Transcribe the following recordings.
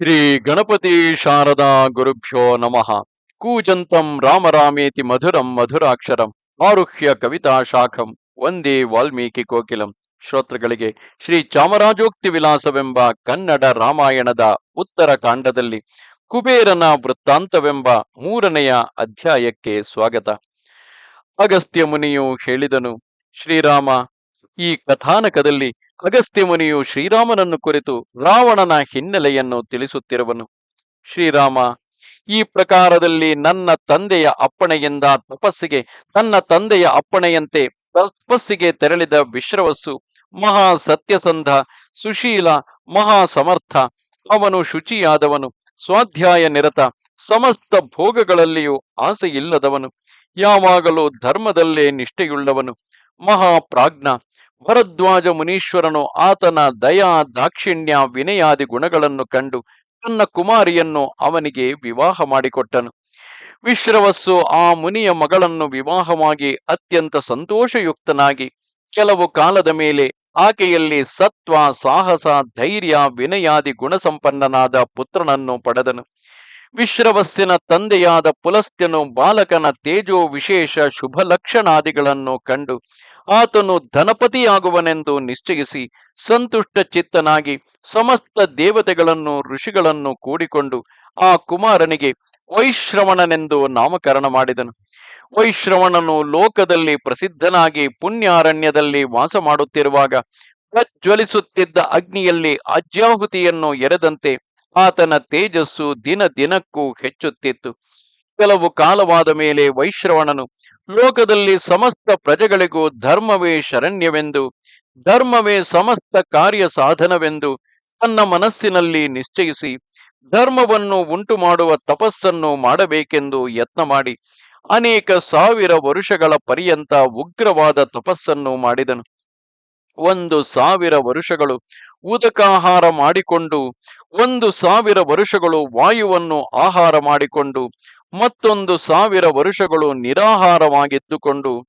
ಶ್ರೀ ಗಣಪತಿ ಶಾರದಾ ಗುರುಭ್ಯೋ ನಮಃ. ಕೂಜಂತಂ ರಾಮರಾಮೇತಿ ಮಧುರಂ ಮಧುರಾಕ್ಷರಂ. ಆರುಹ್ಯ ಕವಿತಾ ಶಾಖಂ. ಒಂದೇ ವಾಲ್ಮೀಕಿ ಕೋಕಿಲಂ. ಶ್ರೋತೃಗಳಿಗೆ ಶ್ರೀ ಚಾಮರಾಜೋಕ್ತಿ ವಿಲಾಸವೆಂಬ ಕನ್ನಡ ರಾಮಾಯಣದ ಉತ್ತರ ಕಾಂಡದಲ್ಲಿ ಕುಬೇರನ ವೃತ್ತಾಂತವೆಂಬ ಮೂರನೆಯ ಅಧ್ಯಾಯಕ್ಕೆ ಸ್ವಾಗತ. ಅಗಸ್ತ್ಯ ಮುನಿಯು ಹೇಳಿದನು, ಶ್ರೀರಾಮ, ಈ ಕಥಾನಕದಲ್ಲಿ ಅಗಸ್ತ್ಯ ಮುನಿಯು ಶ್ರೀರಾಮನನ್ನು ಕುರಿತು ರಾವಣನ ಹಿನ್ನೆಲೆಯನ್ನು ತಿಳಿಸುತ್ತಿರುವನು. ಶ್ರೀರಾಮ, ಈ ಪ್ರಕಾರದಲ್ಲಿ ನನ್ನ ತಂದೆಯ ಅಪ್ಪಣೆಯಿಂದ ತಪಸ್ಸಿಗೆ, ತನ್ನ ತಂದೆಯ ಅಪ್ಪಣೆಯಂತೆ ತಪಸ್ಸಿಗೆ ತೆರಳಿದ ವಿಶ್ರವಸ್ಸು ಮಹಾ ಸತ್ಯಸಂಧ ಸುಶೀಲ ಮಹಾ ಸಮರ್ಥ ಅವನು ಶುಚಿಯಾದವನು, ಸ್ವಾಧ್ಯಾಯ ನಿರತ, ಸಮಸ್ತ ಭೋಗಗಳಲ್ಲಿಯೂ ಆಸೆಯಿಲ್ಲದವನು, ಯಾವಾಗಲೂ ಧರ್ಮದಲ್ಲೇ ನಿಷ್ಠೆಯುಳ್ಳವನು, ಮಹಾಪ್ರಾಜ್ಞ. ಭರದ್ವಾಜ ಮುನೀಶ್ವರನು ಆತನ ದಯಾ ದಾಕ್ಷಿಣ್ಯ ವಿನಯಾದಿ ಗುಣಗಳನ್ನು ಕಂಡು ತನ್ನ ಕುಮಾರಿಯನ್ನು ಅವನಿಗೆ ವಿವಾಹ ಮಾಡಿಕೊಟ್ಟನು. ವಿಶ್ರವಸ್ಸು ಆ ಮುನಿಯ ಮಗಳನ್ನು ವಿವಾಹವಾಗಿ ಅತ್ಯಂತ ಸಂತೋಷಯುಕ್ತನಾಗಿ ಕೆಲವು ಕಾಲದ ಮೇಲೆ ಆಕೆಯಲ್ಲಿ ಸತ್ವ, ಸಾಹಸ, ಧೈರ್ಯ, ವಿನಯಾದಿ ಗುಣಸಂಪನ್ನನಾದ ಪುತ್ರನನ್ನು ಪಡೆದನು. ವಿಶ್ರವಸ್ಸಿನ ತಂದೆಯಾದ ಪುಲಸ್ತ್ಯನು ಬಾಲಕನ ತೇಜೋ ವಿಶೇಷ ಶುಭ ಲಕ್ಷಣಾದಿಗಳನ್ನು ಕಂಡು ಆತನು ಧನಪತಿಯಾಗುವನೆಂದು ನಿಶ್ಚಯಿಸಿ ಸಂತುಷ್ಟ ಚಿತ್ತನಾಗಿ ಸಮಸ್ತ ದೇವತೆಗಳನ್ನು ಋಷಿಗಳನ್ನು ಕೂಡಿಕೊಂಡು ಆ ಕುಮಾರನಿಗೆ ವೈಶ್ರವಣನೆಂದು ನಾಮಕರಣ ಮಾಡಿದನು. ವೈಶ್ರವಣನು ಲೋಕದಲ್ಲಿ ಪ್ರಸಿದ್ಧನಾಗಿ ಪುಣ್ಯಾರಣ್ಯದಲ್ಲಿ ವಾಸ ಮಾಡುತ್ತಿರುವಾಗ ಪ್ರಜ್ವಲಿಸುತ್ತಿದ್ದ ಅಗ್ನಿಯಲ್ಲಿ ಅಜ್ಯಾಹುತಿಯನ್ನು ಎರೆದಂತೆ ಆತನ ತೇಜಸ್ಸು ದಿನ ದಿನಕ್ಕೂ ಹೆಚ್ಚುತ್ತಿತ್ತು. ಕೆಲವು ಕಾಲವಾದ ಮೇಲೆ ವೈಶ್ರವಣನು, ಲೋಕದಲ್ಲಿ ಸಮಸ್ತ ಪ್ರಜೆಗಳಿಗೂ ಧರ್ಮವೇ ಶರಣ್ಯವೆಂದು, ಧರ್ಮವೇ ಸಮಸ್ತ ಕಾರ್ಯ ಸಾಧನವೆಂದು ತನ್ನ ಮನಸ್ಸಿನಲ್ಲಿ ನಿಶ್ಚಯಿಸಿ, ಧರ್ಮವನ್ನು ಉಂಟು ಮಾಡುವ ತಪಸ್ಸನ್ನು ಮಾಡಬೇಕೆಂದು ಯತ್ನ ಮಾಡಿ ಅನೇಕ ಸಾವಿರ ವರುಷಗಳ ಪರ್ಯಂತ ಉಗ್ರವಾದ ತಪಸ್ಸನ್ನು ಮಾಡಿದನು. ಒಂದು ಸಾವಿರ ವರುಷಗಳು ಉದಕಾಹಾರ ಮಾಡಿಕೊಂಡು, ಒಂದು ಸಾವಿರ ವರುಷಗಳು ವಾಯುವನ್ನು ಆಹಾರ ಮಾಡಿಕೊಂಡು, ಮತ್ತೊಂದು ಸಾವಿರ ವರುಷಗಳು ನಿರಾಹಾರವಾಗಿದ್ದುಕೊಂಡು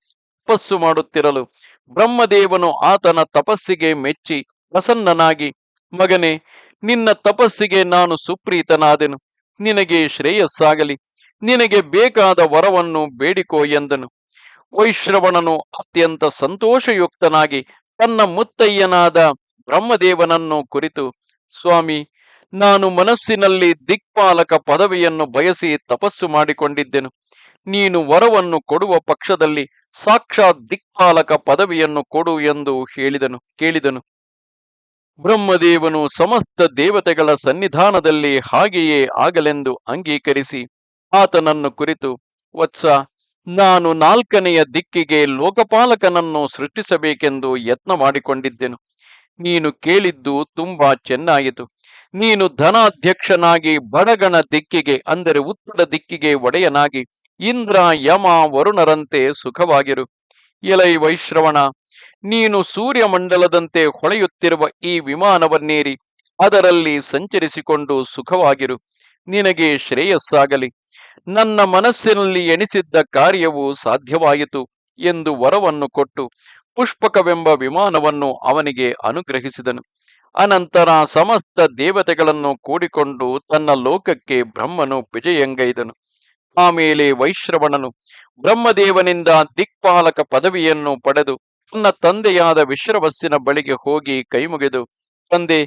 ತಪಸ್ಸು ಮಾಡುತ್ತಿರಲು ಬ್ರಹ್ಮದೇವನು ಆತನ ತಪಸ್ಸಿಗೆ ಮೆಚ್ಚಿ ಪ್ರಸನ್ನನಾಗಿ, ಮಗನೇ, ನಿನ್ನ ತಪಸ್ಸಿಗೆ ನಾನು ಸುಪ್ರೀತನಾದೆನು. ನಿನಗೆ ಶ್ರೇಯಸ್ಸಾಗಲಿ. ನಿನಗೆ ಬೇಕಾದ ವರವನ್ನು ಬೇಡಿಕೋ ಎಂದನು. ವೈಶ್ರವಣನು ಅತ್ಯಂತ ಸಂತೋಷಯುಕ್ತನಾಗಿ ತನ್ನ ಮುತ್ತಯ್ಯನಾದ ಬ್ರಹ್ಮದೇವನನ್ನು ಕುರಿತು, ಸ್ವಾಮಿ, ನಾನು ಮನಸ್ಸಿನಲ್ಲಿ ದಿಕ್ಪಾಲಕ ಪದವಿಯನ್ನು ಬಯಸಿ ತಪಸ್ಸು ಮಾಡಿಕೊಂಡಿದ್ದೆನು. ನೀನು ವರವನ್ನು ಕೊಡುವ ಪಕ್ಷದಲ್ಲಿ ಸಾಕ್ಷಾತ್ ದಿಕ್ಪಾಲಕ ಪದವಿಯನ್ನು ಕೊಡು ಎಂದು ಹೇಳಿದನು, ಕೇಳಿದನು. ಬ್ರಹ್ಮದೇವನು ಸಮಸ್ತ ದೇವತೆಗಳ ಸನ್ನಿಧಾನದಲ್ಲಿ ಹಾಗೆಯೇ ಆಗಲೆಂದು ಅಂಗೀಕರಿಸಿ, ಆತನನ್ನು ಕುರಿತು, ವತ್ಸ ನಾನು ನಾಲ್ಕನೆಯ ದಿಕ್ಕಿಗೆ ಲೋಕಪಾಲಕನನ್ನು ಸೃಷ್ಟಿಸಬೇಕೆಂದು ಯತ್ನ ಮಾಡಿಕೊಂಡಿದ್ದೆನು. ನೀನು ಕೇಳಿದ್ದು ತುಂಬಾ ಚೆನ್ನಾಯಿತು. ನೀನು ಧನಾಧ್ಯಕ್ಷನಾಗಿ ಬಡಗಣ ದಿಕ್ಕಿಗೆ, ಅಂದರೆ ಉತ್ತರ ದಿಕ್ಕಿಗೆ ಒಡೆಯನಾಗಿ ಇಂದ್ರ, ಯಮ, ವರುಣರಂತೆ ಸುಖವಾಗಿರು. ಎಲೈ ವೈಶ್ರವಣ, ನೀನು ಸೂರ್ಯಮಂಡಲದಂತೆ ಹೊಳೆಯುತ್ತಿರುವ ಈ ವಿಮಾನವನ್ನೇರಿ ಅದರಲ್ಲಿ ಸಂಚರಿಸಿಕೊಂಡು ಸುಖವಾಗಿರು. ನಿನಗೆ ಶ್ರೇಯಸ್ಸಾಗಲಿ. ನನ್ನ ಮನಸ್ಸಿನಲ್ಲಿ ಎಣಿಸಿದ್ದ ಕಾರ್ಯವು ಸಾಧ್ಯವಾಯಿತು ಎಂದು ವರವನ್ನು ಕೊಟ್ಟು ಪುಷ್ಪಕವೆಂಬ ವಿಮಾನವನ್ನು ಅವನಿಗೆ ಅನುಗ್ರಹಿಸಿದನು. ಅನಂತರ ಸಮಸ್ತ ದೇವತೆಗಳನ್ನು ಕೂಡಿಕೊಂಡು ತನ್ನ ಲೋಕಕ್ಕೆ ಬ್ರಹ್ಮನು ವಿಜಯಂಗೈದನು. ಆಮೇಲೆ ವೈಶ್ರವಣನು ಬ್ರಹ್ಮದೇವನಿಂದ ದಿಕ್ಪಾಲಕ ಪದವಿಯನ್ನು ಪಡೆದು ತನ್ನ ತಂದೆಯಾದ ವಿಶ್ರವಸ್ಸಿನ ಬಳಿಗೆ ಹೋಗಿ ಕೈಮುಗಿದು, ತಂದೆ,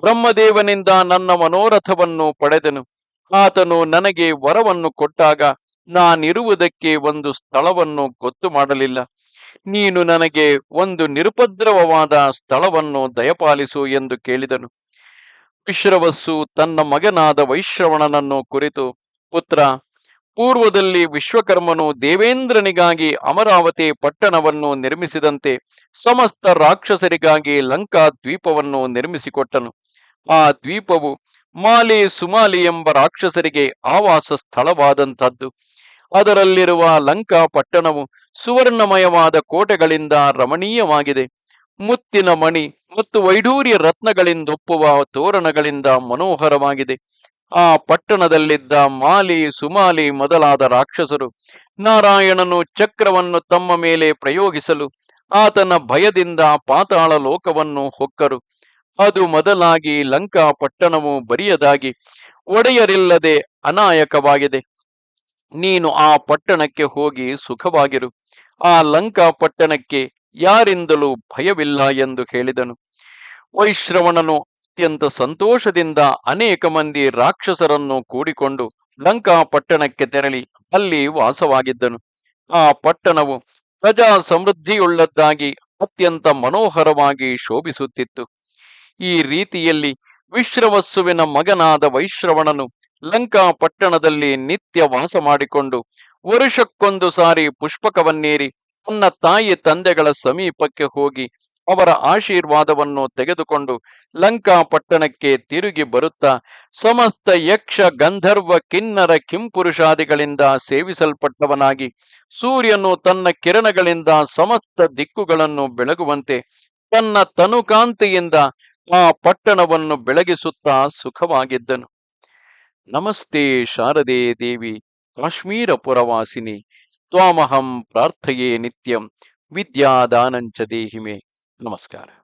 ಬ್ರಹ್ಮದೇವನಿಂದ ನನ್ನ ಮನೋರಥವನ್ನು ಪಡೆದನು. ಆತನು ನನಗೆ ವರವನ್ನು ಕೊಟ್ಟಾಗ ನಾನಿರುವುದಕ್ಕೆ ಒಂದು ಸ್ಥಳವನ್ನು ಗೊತ್ತು ಮಾಡಲಿಲ್ಲ. ನೀನು ನನಗೆ ಒಂದು ನಿರುಪದ್ರವವಾದ ಸ್ಥಳವನ್ನು ದಯಪಾಲಿಸು ಎಂದು ಕೇಳಿದನು. ವಿಶ್ರವಸ್ಸು ತನ್ನ ಮಗನಾದ ವೈಶ್ರವಣನನ್ನು ಕುರಿತು, ಪುತ್ರ, ಪೂರ್ವದಲ್ಲಿ ವಿಶ್ವಕರ್ಮನು ದೇವೇಂದ್ರನಿಗಾಗಿ ಅಮರಾವತಿ ಪಟ್ಟಣವನ್ನು ನಿರ್ಮಿಸಿದಂತೆ ಸಮಸ್ತ ರಾಕ್ಷಸರಿಗಾಗಿ ಲಂಕಾ ದ್ವೀಪವನ್ನು ನಿರ್ಮಿಸಿಕೊಟ್ಟನು. ಆ ದ್ವೀಪವು ಮಾಲಿ ಸುಮಾಲಿ ಎಂಬ ರಾಕ್ಷಸರಿಗೆ ಆವಾಸ ಸ್ಥಳವಾದಂಥದ್ದು. ಅದರಲ್ಲಿರುವ ಲಂಕಾ ಪಟ್ಟಣವು ಸುವರ್ಣಮಯವಾದ ಕೋಟೆಗಳಿಂದ ರಮಣೀಯವಾಗಿದೆ. ಮುತ್ತಿನ ಮಣಿ ಮತ್ತು ವೈಡೂರ್ಯ ರತ್ನಗಳಿಂದೊಪ್ಪುವ ತೋರಣಗಳಿಂದ ಮನೋಹರವಾಗಿದೆ. ಆ ಪಟ್ಟಣದಲ್ಲಿದ್ದ ಮಾಲಿ ಸುಮಾಲಿ ಮೊದಲಾದ ರಾಕ್ಷಸರು ನಾರಾಯಣನು ಚಕ್ರವನ್ನು ತಮ್ಮ ಮೇಲೆ ಪ್ರಯೋಗಿಸಲು ಆತನ ಭಯದಿಂದ ಪಾತಾಳ ಲೋಕವನ್ನು ಹೊಕ್ಕರು. ಅದು ಮೊದಲಾಗಿ ಲಂಕಾ ಪಟ್ಟಣವು ಬರಿಯದಾಗಿ ಒಡೆಯರಿಲ್ಲದೆ ಅನಾಯಕವಾಗಿದೆ. ನೀನು ಆ ಪಟ್ಟಣಕ್ಕೆ ಹೋಗಿ ಸುಖವಾಗಿರು. ಆ ಲಂಕಾ ಪಟ್ಟಣಕ್ಕೆ ಯಾರಿಂದಲೂ ಭಯವಿಲ್ಲ ಎಂದು ಹೇಳಿದನು. ವೈಶ್ರವಣನು ಅತ್ಯಂತ ಸಂತೋಷದಿಂದ ಅನೇಕ ಮಂದಿ ರಾಕ್ಷಸರನ್ನು ಕೂಡಿಕೊಂಡು ಲಂಕಾ ಪಟ್ಟಣಕ್ಕೆ ತೆರಳಿ ಅಲ್ಲಿ ವಾಸವಾಗಿದ್ದನು. ಆ ಪಟ್ಟಣವು ಪ್ರಜಾ ಸಮೃದ್ಧಿಯುಳ್ಳದ್ದಾಗಿ ಅತ್ಯಂತ ಮನೋಹರವಾಗಿ ಶೋಭಿಸುತ್ತಿತ್ತು. ಈ ರೀತಿಯಲ್ಲಿ ವಿಶ್ರವಸ್ಸುವಿನ ಮಗನಾದ ವೈಶ್ರವಣನು ಲಂಕಾ ಪಟ್ಟಣದಲ್ಲಿ ನಿತ್ಯ ವಾಸ ಮಾಡಿಕೊಂಡು ವರುಷಕ್ಕೊಂದು ಸಾರಿ ಪುಷ್ಪಕವನ್ನೇರಿ ತನ್ನ ತಾಯಿ ತಂದೆಗಳ ಸಮೀಪಕ್ಕೆ ಹೋಗಿ ಅವರ ಆಶೀರ್ವಾದವನ್ನು ತೆಗೆದುಕೊಂಡು ಲಂಕಾ ಪಟ್ಟಣಕ್ಕೆ ತಿರುಗಿ ಬರುತ್ತಾ ಸಮಸ್ತ ಯಕ್ಷ, ಗಂಧರ್ವ, ಕಿನ್ನರ, ಕಿಂಪುರುಷಾದಿಗಳಿಂದ ಸೇವಿಸಲ್ಪಟ್ಟವನಾಗಿ ಸೂರ್ಯನು ತನ್ನ ಕಿರಣಗಳಿಂದ ಸಮಸ್ತ ದಿಕ್ಕುಗಳನ್ನು ಬೆಳಗುವಂತೆ ತನ್ನ ತನುಕಾಂತಿಯಿಂದ ಆ ಪಟ್ಟಣವನ್ನು ಬೆಳಗಿಸುತ್ತಾ ಸುಖವಾಗಿದ್ದನು. ನಮಸ್ತೆ ಶಾರದೆ ದೇವಿ, ಕಾಶ್ಮೀರ ಪುರವಾಸಿನಿ, ತ್ವಾಮಹಂ ಪ್ರಾರ್ಥಯೇ ನಿತ್ಯಂ, ವಿದ್ಯಾದಾನಂಚ ದೇಹಿಮೆ. ನಮಸ್ಕಾರ.